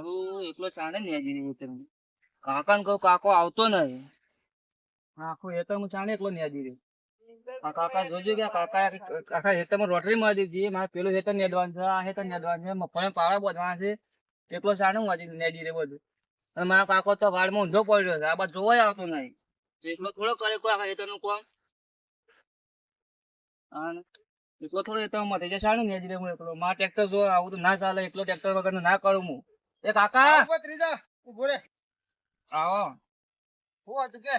મારું એકલો સાને ને હજી રહ્યું કાકા ને કહું, કાકો આવતો નહીં. આખો હેતર હું ચાણે એકલો ને હજી રહ્યો કાકા જોજો કે કાકા કાકા હેતરમાં રોટરી મારી દીધી મારે પેલું હેતર નેદવાનું છે, આ હેતર નેદવાનું છે. મફળે પાળા બાંધવાના છે. એકલો સાને હું હજી નેદી રે બધું. અને મારા કાકો તો વાડમાં ઊંધો પડ્યો છે. આ બાજુ જોવાય આવતો નહીં. એકલો થોડો કરે કોઈ આખા હેતરનું કોમ. એકલો થોડો હેતરમાં થઈ જાય. ને એકલો. મારા ટ્રેક્ટર જો આવું તો ના ચાલે. એકલો ટ્રેક્ટર વગર ના કરું હું. એ કાકા. ઊભો રે. આવો. શું હતું કે?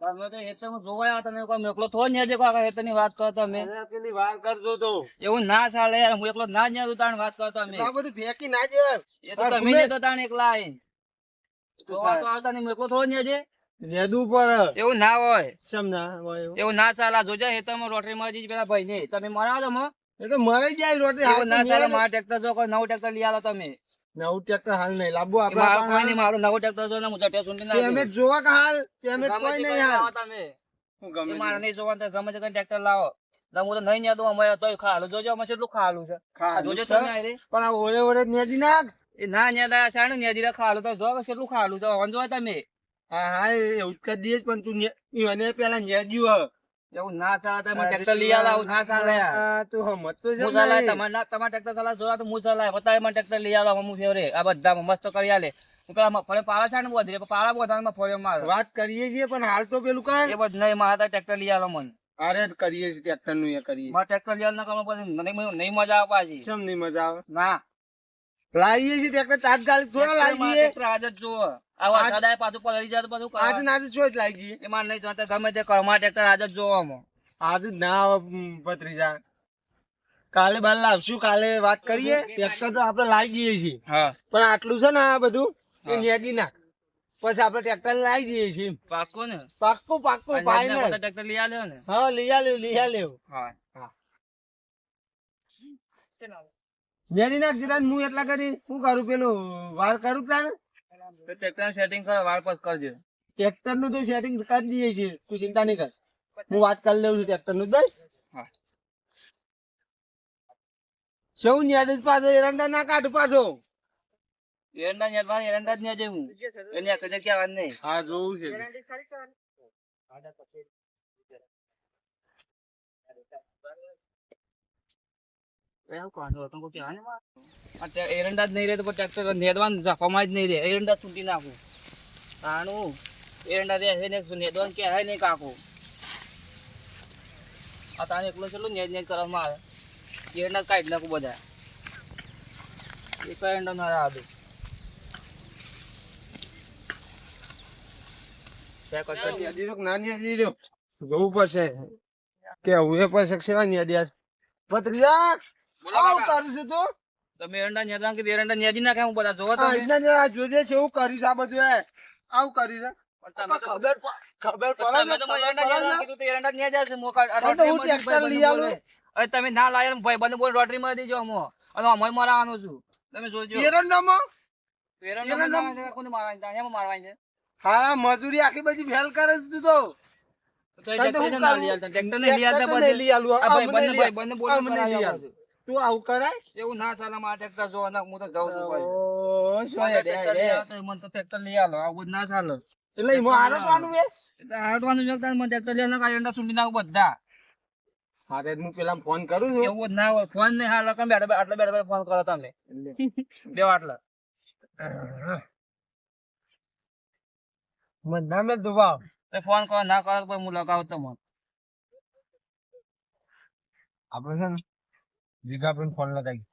તમે તો હેતરમાં જોવાય આવતા નહીં કોઈ એકલો થોડો નેજે કાકા હેતરની વાત કરો તમે પેલી વાર કરજો તો. એવું ના ચાલે યાર હું એકલો ના તાણ વાત કરો તમે આ બધું ફેંકી ના જાય એ તો હા, તમે તાણ એકલા આઈ જોવા તો આવતા હું પર એવું ના હોય. ના હોય એવું? ના ચાલે. જોજે હેતરમાં રોટરી મારી પેલા ભાઈ ને તમે મરાવો તો મો. મરાઈ જાય રોટી હાલ ના ચાલે મારા ટ્રેક્ટર જો કોઈ નવું ટ્રેક્ટર લઈ આવો તમે. નવું ટ્રેક્ટર હાલ નહીં. એ આપણે મારું મારું નવું ટ્રેક્ટર જો ને હું તે અમે જોવા કે હાલ? અમે કોઈ નહીં હાલ? તમે? હું ગમે મારે નહીં જોવાનું તો ગમે તે ટ્રેક્ટર લાવો. તો હું તો નહીં નેદું અમારે તોય ખાલું. જોજો અમે કેટલું ખાલું છે. જોજો. તમે રે. પણ આ ઓરે ઓરે નેદી નાખ. એ ના નેદા સાણુ નેદીરા ખાલું. તો જો કેટલું ખાલું છે. વાંધો હોય તમે. હા હા એવું જ કરી દઈએ પણ તું એને પેલા ન્યા હ. એવું ના ચાલે તો ટ્રેક્ટર લઈ આલો ના ચાલે તું સમજતો જ હું ચલાય તમારે ના તમારે ટ્રેક્ટર ચલાવ જોવા તો હું ચલાય બતાવે મને ટ્રેક્ટર લઈ આલો હું ફેવરે. આ બધા મસ્ત કરી આલે. હું પેલા મગફળી પાળા છે ને બોધી પાળા બોધા મગફળી મારે. વાત કરીએ છીએ પણ હાલ તો પેલું કર. એ બધું નહીં મારા ટ્રેક્ટર લઈ આલો મને. અરે કરીએ છીએ ટ્રેક્ટરનું એ કરીએ. મારે ટ્રેક્ટર લઈ આલો ના કરવા પછી નહીં નહીં મજા આવે પાછી. ચમ નહીં મજા આવે? ના. લાવીએ છીએ ટ્રેક્ટર તાત્કાલિક થોડા લાવીએ. ટ્રેક્ટર આજ જ વરસાદ આવે પાછું પલળી જાય તો પાછું આજ ના આજ જ લાવી દઈએ નહીં જોતા ગમે તે કરો મારે ટ્રેક્ટર આજ જ જોવામાં આજ ના પત્રીજા કાલે બાર લાવશું કાલે વાત કરીએ. ટ્રેક્ટર તો આપણે લાવી દઈએ છીએ. હા. પણ આટલું છે ને આ બધું એ હા. નેજી નાખ. પછી આપણે ટ્રેક્ટર લાવી દઈએ છીએ પાક્કું ને? પાક્કું પાક્કું ભાઈ ને. ટ્રેક્ટર લઈ આલ્યો ને. હા લઈ આલ્યો લઈ આલ્યો. હા. નેજી નાખ જરા હું એટલા કરી શું કરું પેલું વાર કરું તારે? તો ટ્રેક્ટર સેટિંગ કરો વાળ પાસ કરજો. ટ્રેક્ટરનું તો સેટિંગ કરી દઈએ છીએ તું ચિંતા નહીં કર. હું વાત કરી લઉં છું ટ્રેક્ટરનું બસ. સૌ યાદ જ પાછો એરંડા ના કાઢું પાછો. એરંડા નેદવા એરંડા જ ન્યાદ હું એને આ ક્યાં વાત નહીં. હા જોવું છે. એવું કાંડો હતો કોઈ કહેવાનું માં. આ ટ્રે- એરંડા જ નહીં રહે તો ટ્રેક્ટર નેદવાનું ઝાંખવામાં જ નહીં રહે. એરંડા છૂટી નાખું. તાણું, એરંડા રહે છે ને નેદવાન કે હે નહીં કાકો. આ તાને એકલો છેલ્લું નેદ નેદ કરવામાં આવે. એરંડા કાઢી નાખું બધા એક એરંડા ના રાહ જોવું પડશે? કે હું એ પડશે સેવા ની ભત્રીજા આવું કરું છું તું તમે એરંડા નેદવાનું કીધું એરંડા નેદી નાખે હું બધા જોવો તમે આજના જે આ જોજે છે એવું કરીશ આ બધું એ આવું કર્યું છે પણ તમે તો- ખબર ખબર પડે ને, મને એરંડા પડે કીધું તો એરંડા જ છે. મોકા- તો હું રોટરીમાંથી લઈ આલું. બોલે. તમે ના લાયા ભાઈ બોલ રોટરી માં દેજો અમો અને અમોય મારવાનો છું તમે જોજો એરંડામાં એરંડા એરંડા- માં કોને મારવાની છે? એમાં મારવાની છે હા મજૂરી આખી બધી ફેલ કરે છે તું તો ટ્રેક્ટર ને લઈ આલતા. ટ્રેક્ટર નહીં લઈ આલું. આ ભાઈ મને ભાઈ આલ. બંધ મને લઈ આલ. તું આવું કરાય? એવું ના ચાલે મારા ટ્રેક્ટર જો ના હું તો જાઉં છું ભાઈ. મને તો ટ્રેક્ટર લઈ આલો આવું બધું ના ચાલે. એટલે હું આરસવાનું એ એટલે જો તાર મને ટ્રેક્ટર લઈ આલો કાંઈ અંડા સૂંટી નાખું બધા. હારે હું પેલા ફોન કરું છું. એવું ના હોય ફોન નહીં હાલ કમ બેઠા આટલા બેઠા ફોન કરો તમે? બે આટલા. મને ના મેં દુભાવ તો ફોન કરો ના કરો હું લગાવું તમને આપણે છે ને જીગાભાઈ ફોન લગાવી.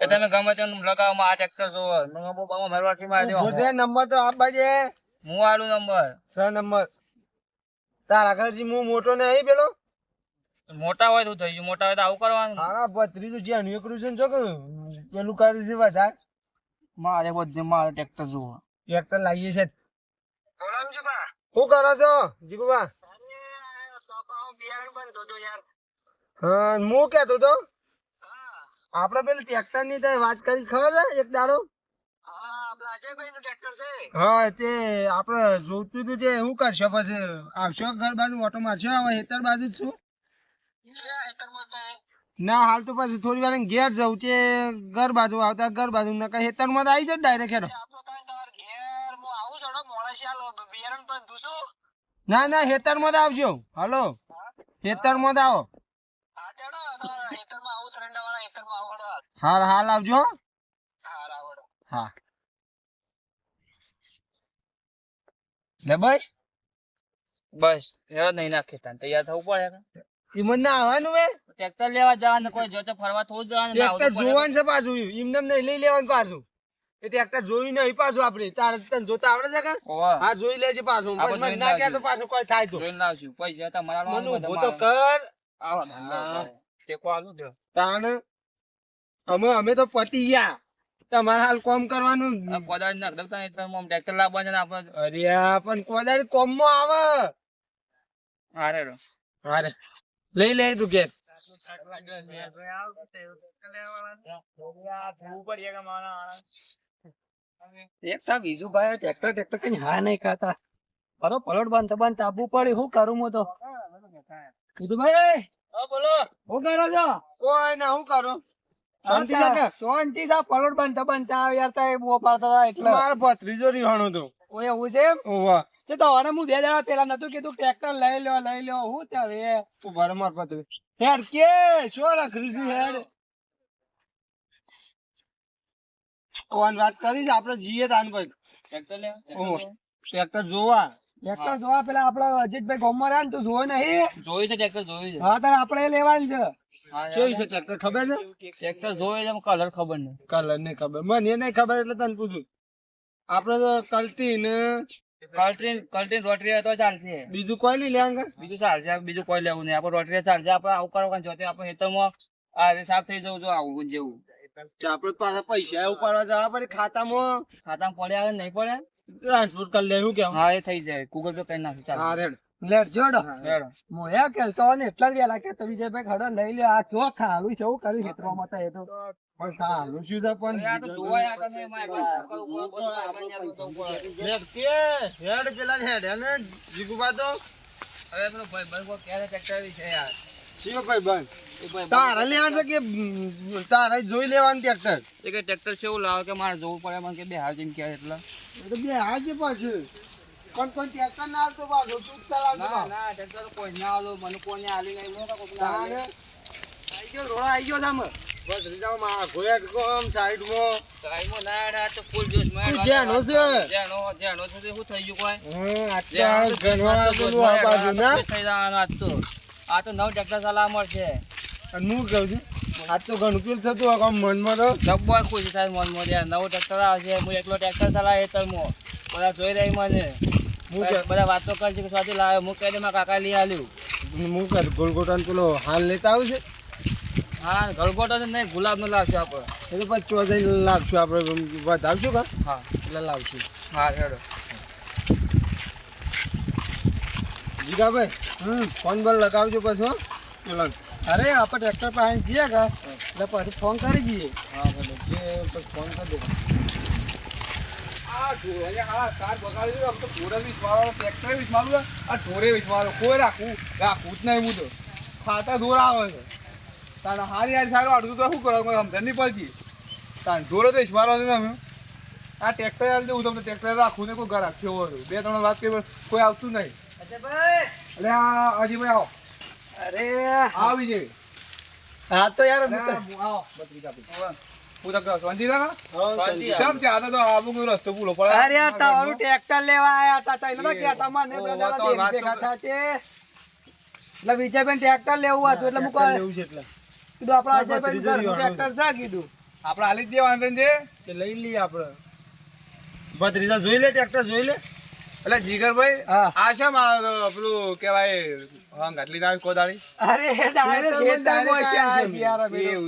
તમે ગમે તેમ લગાવો આ ટ્રેક્ટર જોવો. બહુ બહુ માં દેવા નંબર તો આપવા છે હું આલું નંબર. છ નંબર. તારા ઘરથી હું મોટો નહીં પેલો? મોટા હોય તો થઈ ગયું. મોટા હોય તો આવું કરવાનું. તારા ભત્રીજું જે નીકળ્યું છે ને જો પેલું કરી છે વધારે મારે બધે મારે ટ્રેક્ટર જોવો. ટ્રેક્ટર લાવીએ છે શું કરો છો જીગુબા? હા હું કેતો તો આપડે પેલું ટ્રેક્ટરની વાત કરી ખબર છે એક દાડો? હા તે આપડે જોતું હતું તે શું કરશો પછી? આવશો ઘર બાજુ ઓટો મારશો? હવે હેતર બાજુ જ છું. ના હાલ તો પછી થોડી વાર ઘેર જવું છે ઘર બાજુ આવતા ઘર બાજુ નકર હેતરમાં તો આવી જાય ડાયરેક્ટ હેડો. ના ના હેતરમાં જ આવજો. હલો હેતરમાં જ આવો. હાલ. હાલ આવજો હો. હા. લે બસ. બસ હેરો નહીં નાખે તાન તૈયાર થવું પડે એમાં ના આવવાનું બે ટ્રેક્ટર લેવા જવાનું કોઈ જોતે ફરવા થોડું જવાનું ટ્રેક્ટર જોવાનું છે પાછું એમને નહીં લઈ લેવાનું પાછું. એ ટ્રેક્ટર જોયું નહીં પાછું આપણે તારે તને જોતા આવડે છે કે? હા. જોઈ લેજે પાછું. પછી મને જોઈને ના લાવજો. તો પાછું કોઈ થાય તો. જોઈને લાવશું પૈસા તમારા મને લાવવાનું તો કર. આવો હા. ટેકો આલું દે. તાણ અમે અમે તો પટી ગયા. તમારે હાલ કોમ કરવાનું? આ નાખ દઉં તાન ટ્રેક્ટર લાવવાનું છે આપણે. અરે આ પણ કોદાળી કોમમાં આવે. હારે રો. અરે લઈ લે તું ઘેર. એક તા બીજું ભાઈ ટ્રેક્ટર ટ્રેક્ટર કઈ હા નહીં ખાતા. બરો પલોટ બાંધતા બાંધતા આબુ પડી હું કરું હું તો? કીધું ભાઈ હા બોલો. હું કરો છો? કોઈ ના હું કરું? શાંતિ છે કે શાંતિ સા પલોટ બાંધતા બાંધતા યાર તા એ પાડતા હતા એટલે. મારો ભત્રીજો રીહાણો તો. ઓય એવું છે ઓવા તે તો હવે હું બે દાડા પેલા નતું કીધું ટ્રેક્ટર લઈ લ્યો લઈ લ્યો હું ત્યાં હવે ઊભા રહો માર ભત્રી હેડ કે શું રખડી છે હેડ? કોણ વાત કરીશ આપણે જીએ તાન ટ્રેક્ટર લેવા? ટ્રેક્ટર જોવા. ટ્રેક્ટર જોવા પેલા આપડે અજીતભાઈ ગોમમાં રહ્યા ને તું જોયું નહીં. જોયું છે ટ્રેક્ટર જોયું છે. હા તારે આપણે લેવાનું છે. હા, છે ટ્રેક્ટર? ખબર છે? ટ્રેક્ટર જોયું છે કલર ખબર નહીં. કલર નહીં ખબર. મને એ નહીં ખબર એટલે તને પૂછું. આપડે તો કલ્ટી ને કલ્ટ્રીન કલ્ટ્રીન રોટરી તો ચાલશે. બીજું કોઈ લઈ લેંગે બીજું ચાલશે બીજું કોઈ લેવું નહીં. આપણે રોટરી ચાલશે. આપણે આવું કરવાનું જોતે આપણે ખેતરમાં આ સાફ થઈ જવું જો આવું જેવું. આપડે પાછા પૈસા ઉપાડવા જવા પડે ખાતામાં. ખાતામાં પડ્યા નહીં પડે ટ્રાન્સપોર્ટ કરી લેવું કેમ હા એ થઈ જાય. ગૂગલ પે કરી નાખું ચાલ. હા રેડ. લેટ જોડો. મોયા કે તો ને એટલા જ વેલા કે તો ભાઈ ખડો લઈ લે આ ચો ખાલું છે હું કરી ખેતરમાં તો એ તો. પણ શું છે તો જોવાય આ તમે. હેડ કે હેડ પેલા હેડ. જીગુબા તો? હવે આપણો ભાઈ ભાઈ કોઈ ક્યારે ટ્રેક્ટર છે યાર? શિવ બંધ એ લેવા છે કે તારે જોઈ લેવાનું ટ્રેક્ટર? એ કે ટ્રેક્ટર છે એવું લાવે કે મારે જોવું પડે મને કે બે હાલ કે એટલે. તો બે આજે પાછું. પણ કોઈ ટ્રેક્ટર ના આવતો પાછો? તું જ ના ટ્રેક્ટર તો કોઈ ના આલો મને કોઈને આલી નહીં મને કોઈને તારે? આલી આઈ ગયો રોડો ગયો સામે. બસ રીજાઓ માં ઘોયા કોમ સાઈડમાં. ટાઈમો ના ના તો ફૂલ જોશમાં તું જેનો છે? જેનો જેનો છે શું થઈ ગયું કોઈ? હા આટલા ઘણવા જોશમાં આ બાજુ હેડો, આ તો ના? થઈ જવાનું આજ તો. આ તો નવ ટેક્ટર ચલાવવા મળશે અને હું કહું છું આજ તો ઘણું પેલું થતું હોય કામ મનમાં તો. જબ્બર ખુશ થાય મન ત્યાં. નવો ટ્રેક્ટર આવશે હું એકલો ટ્રેક્ટર ચલાવે તો મો બધા જોઈ રહી મને. હું બધા વાતો કરશે કે સ્વાતિ લાવે હું કહી મારા કાકા લઈ આવ્યું હું કર ગોલગોટા પેલો હાલ લેતા આવશે હા ગલગોટો નહીં ગુલાબ નો લાવશું આપણે. એટલે પછી ચોથા લાવશું આપણે વધાવશું કા? હા. એટલે લાવશું. હા હેડો. જીગાભાઈ, હમ, ફોન બોલ લગાવજો પછી ચલો અરે, આપણે ટ્રેક્ટર પાસે જઈએ કા એટલે પછી ફોન કરી દઈએ. હા, ભલે. જે પછી ફોન કરી દે. આ ઢોર અહીંયા કાર બગાડી ઢોરે વિસવાળો ટ્રેક્ટર વિસવાળો આ ઢોરે વિસવાળો કોઈ રાખવું રાખવું જ નહીં હું તો. ખાતા ઢોર આવે છે. તાણ હારી હારી સારું આડું તો શું કરો? સમજણ નહીં પડતી. તો મારો અમે. આ ટ્રેક્ટર હાલ હું તમને ટ્રેક્ટર રાખું ને કોઈ ઘર રાખ્યો બે, ત્રણ વાત કે કોઈ આવતું નહીં. આ અજીભાઈ આવો. અરે. આવી જાય હા તો યાર આવો. બત્રી કાપી અરે ટ્રેક્ટર લેવા આયા હતા એટલે વિજયભાઈ ટ્રેક્ટર લેવું હતું એટલે મુકો લેવું છે એટલે. કીધું આપડા ટ્રેક્ટર છે કીધું. આપડે હાલી જ દેવાનું છે કે લઈ લઈએ આપડે ભત્રીજા જોઈ લે ટ્રેક્ટર જોઈ લે. એટલે જીગરભાઈ હા. આ છે પેલું કેવાય આટલી નાવી કોદાળી અરે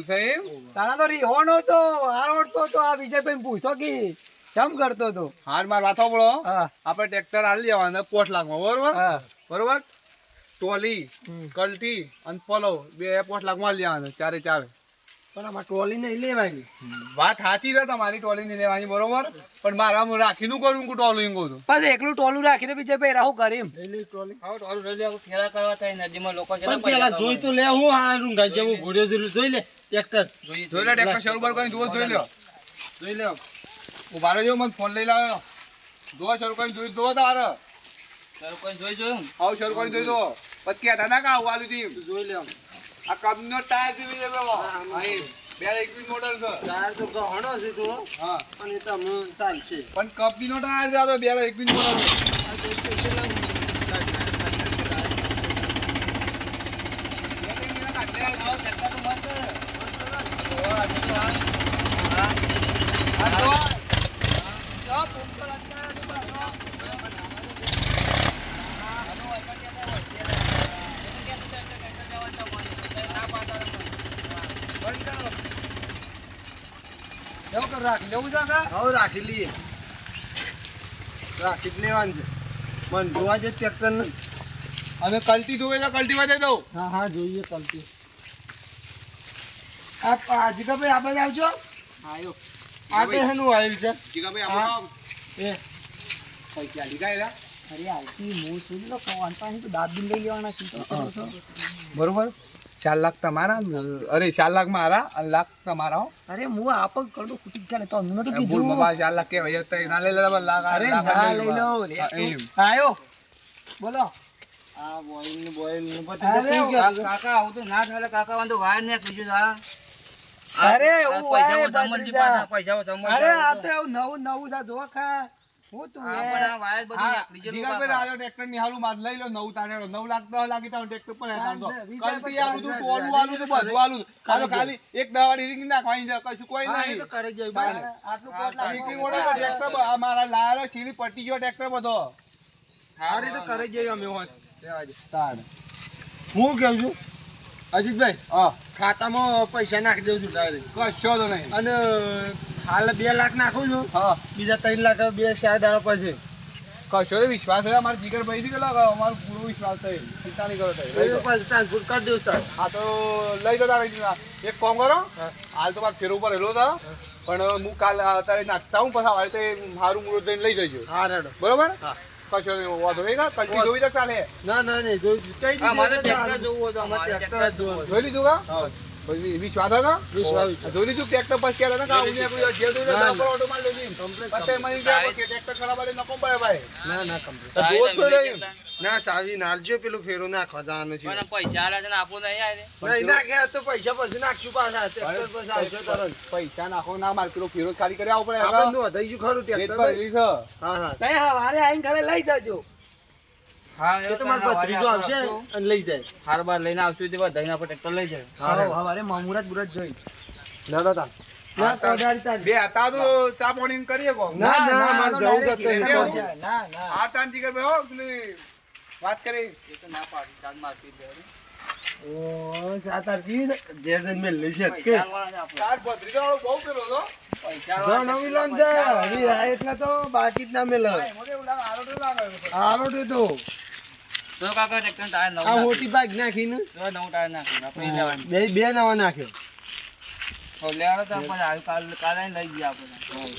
છે. એવું તારા તો રીહોણો તો હારોડતો તો આ વિજયભાઈ પૂછો કે કેમ કરતો તો? હાર માર વાતો પડો આપણે ટ્રેક્ટર હાલી દેવાના પોઠ લાખમાં બરોબર? બરોબર? ટોલી. કલટી અને પલો બે પોઠ લાખમાં હાલી દેવાના ચારે ચાર. પણ આમાં ટોલી નહીં લેવાની. વાત સાચી છે તમારી ટોલી નહીં લેવાની બરોબર? પણ મારા રાખીનું કરું હું ટોલું કહું છું બસ એકલું ટોલું રાખીને બીજે ભાઈ રાહું કરી એમ. આવો તો હારું લે, ફેરા કરવા થાય નદીમાં લોકો છે પેલા જોઈ તો લે હું હું ઘોડ્યો જરૂર જોઈ લે ટ્રેક્ટર. જોઈ- જોઈ. લે ટ્રેક્ટર શરૂ બર કરીને જુઓ જોઈ લો. જોઈ લે. ઊભા રહેજો મને ફોન લઈ લાવ્યો. જોવા શરૂ કરીને જોઈ જોવો તારે. તારું કોઈ જોઈ જોયું આવું શરૂ કરીને જોઈ દો પછી કહેતા ના કા આવું આલું જોઈ લે આ કંપનીનો ટાયર જેવી છે એ બે એકવીસ મોડલ છે ટાયર તો ઘણો છે તો હા પણ એ તો હમણાં ચાલશે પણ કંપનીનો ટાયર છે આ તો બે એકવીસ મોડલ છે આવો, ચક્કા તો મસ્ત છે. ઓ, આ જતો આ. હા. આ જો. જો, પંપ પર અત્યારે તો બસ, જો. આનો વચમાં ક્યાં જાય? વચ્ચે જાય. એનું ક્યાં તો ટ્રેક્ટર જવાનું તો મને. ના પાડતા હતા. એવું રાખી લેવું છે હવે રાખી લઈએ. રાખી જ લેવાનું છે. મન જોવા જે ટ્રેક્ટર ને. અને કલ્ટી જોવે તો કલ્ટીમાં દઈ દઉં. હા હા જોઈએ કલતી આ આ જીગાભાઈ આ બાજુ આવજો. આયો. આ તો એનું આવેલ છે. જીગાભાઈ આવો. એ. લીધા એરા અરે આવતી હું શું લો કવાન પાસે દાબી લઈ લેવાના છે. બરોબર? ચાર લાખ તમારા અરે ચાર લાખ મારા અને લાખ તમારા અરે હું આપ જ કરું ગયા તો અમને તો ભૂલ કીધું. બાબા ચાર લાખ કહેવાય તો ના લઈ પણ લાખ અરે ના લઈ લો. આયો. બોલો. આ બોઈલ ને બોઈલ ને બધું. કાકા આવું તો ના થાય કાકા વાંધો વાર ને કીધું આ અરે, પૈસા હોય, સમજી પૈસા સમજી અરે આ તો નવું નવું છે જો ખા. હું તું આ એ. પણ આ વાયર બધું હા, નીકળી ગયેલું જીગાભાઈ કાકા. રાજો ટ્રેક્ટર નિહાળું માર લઈ લો નવ તારે નવ લાખ દસ લાખ ઈટા ટ્રેક્ટર પર હેઠળ તો. હા, વીસ કલ્ટી હજાર આલું તું, પચાસ ટોલું આલું તું, બધું આલું તું. ખાલી એક દવાડી રીંગ નાખવાની છે કશું કોઈ નહીં તો કરી જાય બાર. આટલું કોટ લાગુ. મોડો ટ્રેક્ટર આ મારા લાયેલો છીણી પટી ગયો ટ્રેક્ટર બધો હારી તો કરી જઈએ અમે. હું કહું છું અજીતભાઈ હા ખાતામાં પૈસા નાખી દઉં છું કશો તો નહીં અને હાલ બે લાખ નાખું છું. હા. બીજા ત્રણ લાખ બે ચાર દાડા પછી. કશો વિશ્વાસ છે અમારા જીગરભાઈ થી પેલો અમારો પૂરો વિશ્વાસ થાય. ચિંતા નહીં કરો ટ્રાન્સફર. કરી દઉં સર હા તો લઈ લો તારે. એક કોમ કરો. હાલ તો મારે ફેર ઉપર હેલો હતા પણ હું કાલ અત્યારે નાખતા હું પછી આવે તો મારું મુહૂર્ત લઈને લઈ જજો હા રેડો. બરોબર? હા. કશો નહીં વાંધો નહીં કા કલ્ટી જોવી તો ચાલે ના ના નહીં જોઈ કઈ જોવું હોય હોય. જોઈ લીધું કા? પછી વિશ્વાસ હતો? વિશ્વાસ, વિશ્વાસ. જોઈ લીધું ટ્રેક્ટર પછી કહેતા હતા? કે આવું કોઈ જે જોયું ના, ઓટો મારી લેજે. Complete, પછી મને કહે કે ટ્રેક્ટર ખરાબ આવે નકો પડે ભાઈ. ના ના complete. તો જોવો પડે ના સાવી નાલજો પેલું ફેરો છે. પૈસા આલે છે ને નહીં નહીં નાખે તો પૈસા પછી નાખશું પાછા. ટ્રેક્ટર પછી આવશે તરત પૈસા નાખો ના માર પેલો ફેરો ખાલી કરી આવો પડે આપણે ખરું ટ્રેક્ટર પર હ. હા. નહીં હા આઈને ઘરે લઈ જજો. હા એ તો મારો ભત્રીજો આવશે અને લઈ જાય. હાર બાર લઈને આવશું તે બધા આપણે ટ્રેક્ટર લઈ જાય. હા હવારે મામુરત બુરત જોઈ. લડો તા ના તો બે હતા તો ચા પાણી કરીએ કોમ. ના ના મારે જવું direct ના ના ના આ તાન જીગર ભાઈ હો વાત કરી. એ તો ના પાડી ચાલ જાય. ઓ સાતાર જી ઘેર જઈને મેં લઈ છે. કે એટલે તો બાકી જ ના મેલ. આરોટો તે. તો મોટી બાઈક નાખીને તો નવું લેવાનું. બે નવા નાખ્યો. લેવાનો તો આપણે કાલ- કાલે લઈ ગયા આપણે.